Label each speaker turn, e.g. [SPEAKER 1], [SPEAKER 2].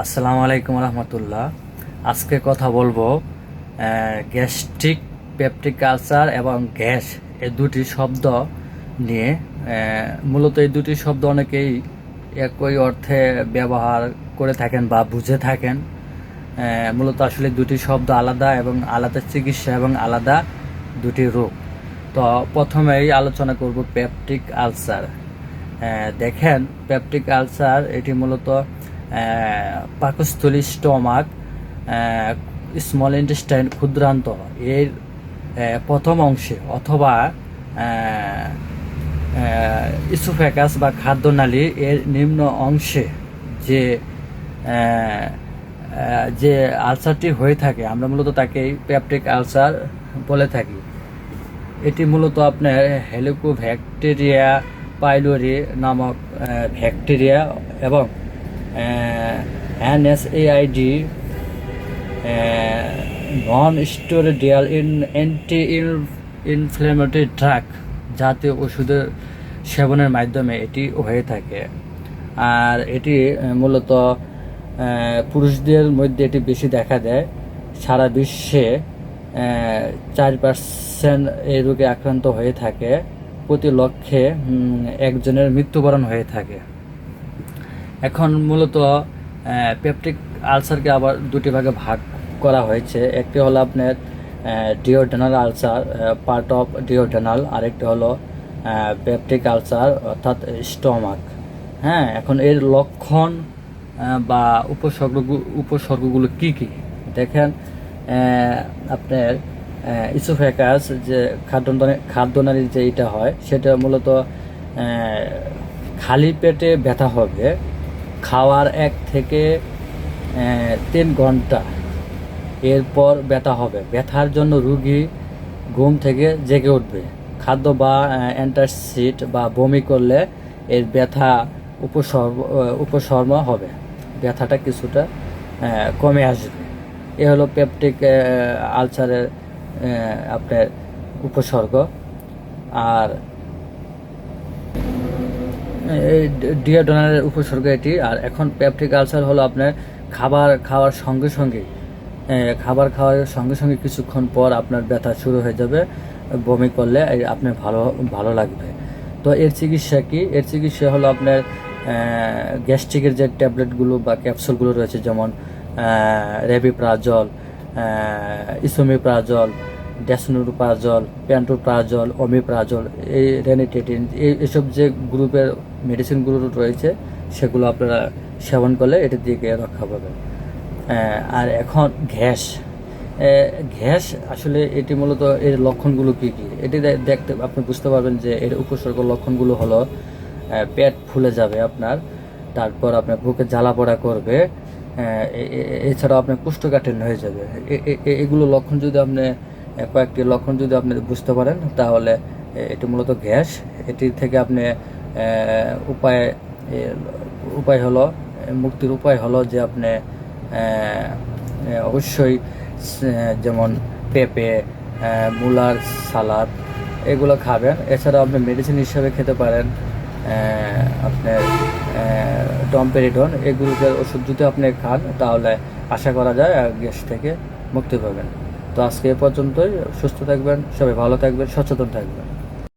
[SPEAKER 1] আসসালামু আলাইকুম রহমতুল্লাহ। আজকে কথা বলব গ্যাস্ট্রিক পেপটিক কালচার এবং গ্যাস এই দুটি শব্দ নিয়ে। মূলত এই দুটি শব্দ অনেকেই একই অর্থে ব্যবহার করে থাকেন বা বুঝে থাকেন। মূলত আসলে দুটি শব্দ আলাদা এবং আলাদা চিকিৎসা এবং আলাদা দুটি রোগ। তো প্রথমেই আলোচনা করব পেপটিক আলসার। দেখেন, পেপটিক আলসার এটি মূলত পাকস্থলী স্টমাক স্মল ইন্টেস্টাইন ক্ষুদ্রান্ত এর প্রথম অংশে অথবা ইসোফ্যাকাস বা খাদ্যনালী এর নিম্ন অংশে যে যে আলসারটি হয়ে থাকে, আমরা মূলত তাকে পেপটিক আলসার বলে থাকি। এটি মূলত আপনার হেলিকোব্যাকটেরিয়া পাইলোরি নামক ব্যাকটেরিয়া এবং NSAID non steroidal in anti inflammatory drug জাতীয় ওষুধের সেবনের মাধ্যমে এটি হয়ে থাকে। আর এটি মূলত পুরুষদের মধ্যে এটি বেশি দেখা দেয়। সারা বিশ্বে চার পার্সেন্ট এই রোগে আক্রান্ত হয়ে থাকে। প্রতি লক্ষে একজনের মৃত্যুবরণ হয়ে থাকে। এখন মূলত পেপটিক আলসারকে আবার দুটি ভাগে ভাগ করা হয়েছে। একটি হলো আপনার duodenal ulcer part of duodenal আরেকটি হলো পেপটিক আলসার অর্থাৎ স্টমাক হ্যাঁ এখন এর লক্ষণ বা উপসর্গ উপসর্গগুলো কি কি? দেখেন আপনার ইসোফ্যাকাস যে খাদ্য খাদ্যনালীর যে এটা হয়, সেটা মূলত খালি পেটে ব্যথা হবে। খাওয়ার এক থেকে তিন ঘণ্টা। এরপর ব্যথা হবে। ব্যথার জন্য রুগী ঘুম থেকে জেগে উঠবে। খাদ্য বা অ্যান্টাসিড বা বমি করলে এর ব্যথা উপসর্গ আহ, উপসর্গ হবে। ব্যথাটা কিছুটা কমে আসবে। এ হলো পেপটিক আলসারের আপনার উপসর্গ। আর এই ডিওডোনারের উপসর্গ এটি। আর এখন পেপটিক আলসার হলো আপনার খাবার খাওয়ার সঙ্গে সঙ্গে। খাবার খাওয়ার সঙ্গে সঙ্গে কিছুক্ষণ পর আপনার ব্যথা শুরু হয়ে যাবে, বমি করলে আপনার ভালো ভালো লাগবে। তো এর চিকিৎসা কি? এর চিকিৎসা হলো আপনার গ্যাস্ট্রিকের যে ট্যাবলেটগুলো বা ক্যাপসুলগুলো রয়েছে, যেমন rabeprazole esomeprazole dexlansoprazole pantoprazole omeprazole এই রেনিটেটিন এসব যে গ্রুপের মেডিসিনগুলো রয়েছে সেগুলো আপনারা সেবন করলে এটার দিকে রক্ষা আহ, আর এখন গ্যাস। গ্যাস আসলে এটি মূলত এর লক্ষণগুলো কী কী? এটি দেখতে আপনি বুঝতে পারবেন যে এর উপসর্গ লক্ষণগুলো হলো পেট ফুলে যাবে আপনার তারপর আপনার বুকে জ্বালা পোড়া করবে এছাড়াও আপনার কোষ্ঠকাঠিন্য হয়ে যাবে। এগুলো লক্ষণ যদি আপনি কয়েকটি লক্ষণ যদি আপনি বুঝতে পারেন, তাহলে এটি মূলত গ্যাস। এটি থেকে আপনি উপায় উপায় হলো, মুক্তির উপায় হলো যে আপনি অবশ্যই যেমন পেঁপে মূলার সালাদ এগুলো খাবেন। এছাড়াও আপনি মেডিসিন হিসাবে খেতে পারেন আপনার ডম্পেরিডন এগুলোর ওষুধ যদি আপনি খান, তাহলে আশা করা যায় গ্যাস থেকে মুক্তি পাবেন। তো আজকে এ পর্যন্তই। সুস্থ থাকবেন সবাই ভালো থাকবেন সচেতন থাকবেন।